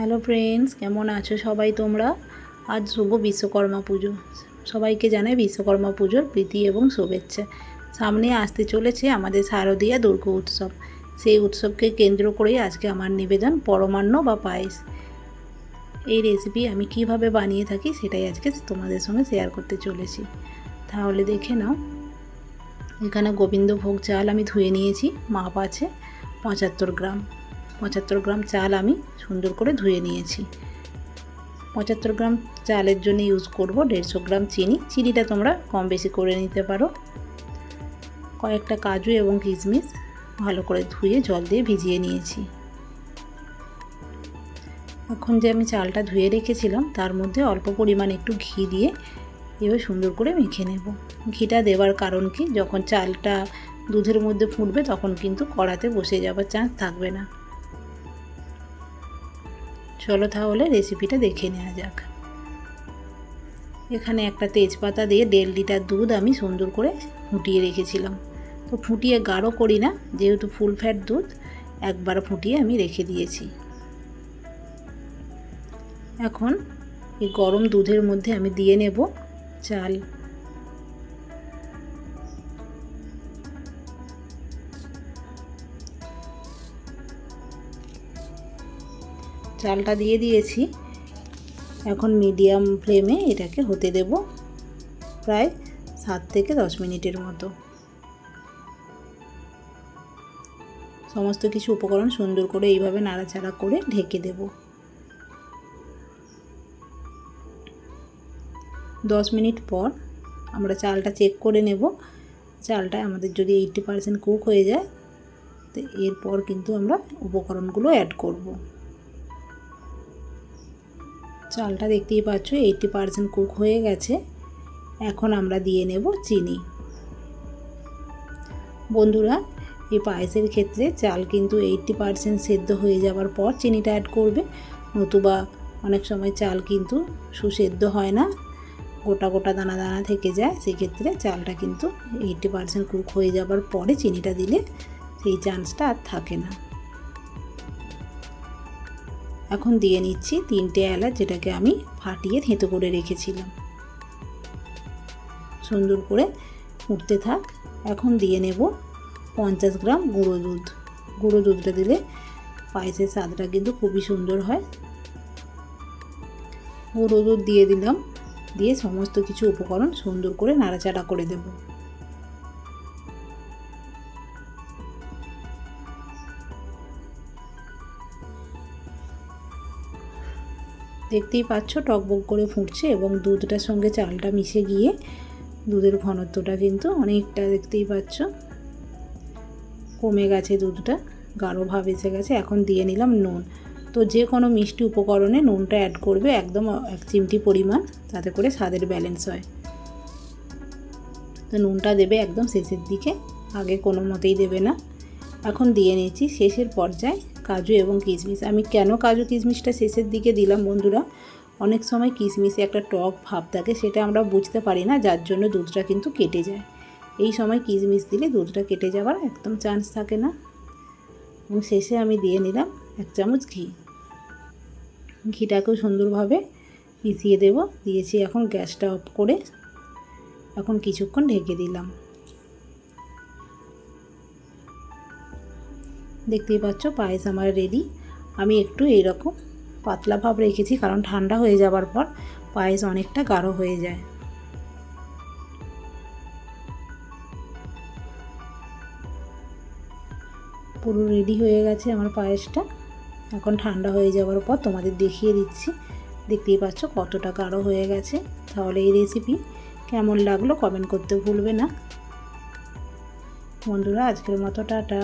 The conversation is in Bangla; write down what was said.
হ্যালো ফ্রেন্ডস, কেমন আছো সবাই তোমরা? আজ শুভ বিশ্বকর্মা পুজো। সবাইকে জানাই বিশ্বকর্মা পুজোর প্রীতি এবং শুভেচ্ছা। সামনে আসতে চলেছে আমাদের শারদীয়া দুর্গা উৎসব। সেই উৎসবকে কেন্দ্র করেই আজকে আমার নিবেদন পরমান্ন বা পায়েস। এই রেসিপি আমি কীভাবে বানিয়ে থাকি সেটাই আজকে তোমাদের সঙ্গে শেয়ার করতে চলেছি। তাহলে দেখে নাও। এখানে গোবিন্দভোগ চাল আমি ধুয়ে নিয়েছি, মাপ আছে পঁচাত্তর গ্রাম। পঁচাত্তর গ্রাম চাল আমি সুন্দর করে ধুয়ে নিয়েছি। পঁচাত্তর গ্রাম চালের জন্য ইউজ করব দেড়শো গ্রাম চিনি। চিনিটা তোমরা কম বেশি করে নিতে পারো। কয়েকটা কাজু এবং কিশমিশ ভালো করে ধুয়ে জল দিয়ে ভিজিয়ে নিয়েছি। এখন যে আমি চালটা ধুয়ে রেখেছিলাম, তার মধ্যে অল্প পরিমাণ একটু ঘি দিয়ে এবার সুন্দর করে মেখে নেব। ঘিটা দেওয়ার কারণ কি? যখন চালটা দুধের মধ্যে ফুটবে, তখন কিন্তু কড়াতে বসে যাওয়ার চান্স থাকবে না। চলো তাহলে রেসিপিটা দেখে নেওয়া যাক। এখানে একটা তেজপাতা দিয়ে দেড় লিটার দুধ আমি সুন্দর করে ফুটিয়ে রেখেছিলাম। তো ফুটিয়ে গাঢ় করি না, যেহেতু ফুল ফ্যাট দুধ, একবার ফুটিয়ে আমি রেখে দিয়েছি। এখন এই গরম দুধের মধ্যে আমি দিয়ে নেব চাল। চালটা দিয়ে দিয়েছি। এখন মিডিয়াম ফ্লেমে এটাকে হতে দেব প্রায় সাত থেকে দশ মিনিটের মতো। সমস্ত কিছু উপকরণ সুন্দর করে এইভাবে নাড়াচাড়া করে ঢেকে দেব। দশ মিনিট পর আমরা চালটা চেক করে নেব। চালটা আমাদের যদি এইটটি পারসেন্ট কুক হয়ে যায়, তো এরপর কিন্তু আমরা উপকরণগুলো অ্যাড করব। চালটা দেখতেই পাচ্ছ এইটটি পারসেন্ট কুক হয়ে গেছে। এখন আমরা দিয়ে নেব চিনি। বন্ধুরা, এই পায়েসের ক্ষেত্রে চাল কিন্তু এইটটি পারসেন্ট সেদ্ধ হয়ে যাওয়ার পর চিনিটা অ্যাড করবে। নতুবা অনেক সময় চাল কিন্তু সুসেদ্ধ হয় না, গোটা গোটা দানা দানা থেকে যায়, সেক্ষেত্রে চালটা কিন্তু এইটটি পারসেন্ট কুক হয়ে যাওয়ার পরে চিনিটা দিলে সেই চান্সটা আর থাকে না। এখন দিয়ে নিচ্ছি তিনটে এলাচ যেটাকে আমি ফাটিয়ে থেঁতো করে রেখেছিলাম। সুন্দর করে উঠতে থাক। এখন দিয়ে নেব পঞ্চাশ গ্রাম গুঁড়ো দুধ। গুঁড়ো দুধটা দিলে পায়েসের স্বাদটা কিন্তু খুবই সুন্দর হয়। গুঁড়ো দুধ দিয়ে দিলাম। দিয়ে সমস্ত কিছু উপকরণ সুন্দর করে নাড়াচাড়া করে দেবো। দেখতেই পাচ্ছ টকবক করে ফুটছে এবং দুধটার সঙ্গে চালটা মিশে গিয়ে দুধের ঘনত্বটা কিন্তু অনেকটা দেখতেই পাচ্ছ। কমে গেছে দুধটা, গাঢ় ভাব এসে গেছে, এখন দিয়ে নিলাম নুন। তো যে কোনো মিষ্টি উপকরণে নুনটা অ্যাড করবে একদম এক চিমটি পরিমাণ, তাতে করে স্বাদের ব্যালেন্স হয়। তো নুনটা দেবে একদম শেষের দিকে, আগে কোনো মতেই দেবে না। এখন দিয়ে নিচ্ছি শেষের পর্যায়ে কাজু এবং কিশমিশ। আমি কেন কাজু কিশমিশটা শেষের দিকে দিলাম বন্ধুরা? অনেক সময় কিশমিশে একটা টক ভাব থাকে, সেটা আমরা বুঝতে পারি না, যার জন্য দুধটা কিন্তু কেটে যায়। এই সময় কিশমিশ দিলে দুধটা কেটে যাওয়ার একদম চান্স থাকে না। এবং শেষে আমি দিয়ে নিলাম এক চামচ ঘি। ঘিটাকেও সুন্দরভাবে মিশিয়ে দেব। দিয়েছি এখন গ্যাসটা অফ করে। এখন কিছুক্ষণ ঢেকে দিলাম। দেখতেই পাচ্ছ পায়েস আমার রেডি আমি একটু এইরকম পাতলা ভাব রেখেছি, কারণ ঠান্ডা হয়ে যাবার পর পায়েস অনেকটা গাঢ় হয়ে যায়। পুরো রেডি হয়ে গেছে আমার পায়েসটা। এখন ঠান্ডা হয়ে যাওয়ার পর তোমাদের দেখিয়ে দিচ্ছি। দেখতেই পাচ্ছ কতটা গাঢ় হয়ে গেছে। তাহলে এই রেসিপি কেমন লাগল কমেন্ট করতে ভুলবে না। বন্ধুরা, আজকের মতো টাটা।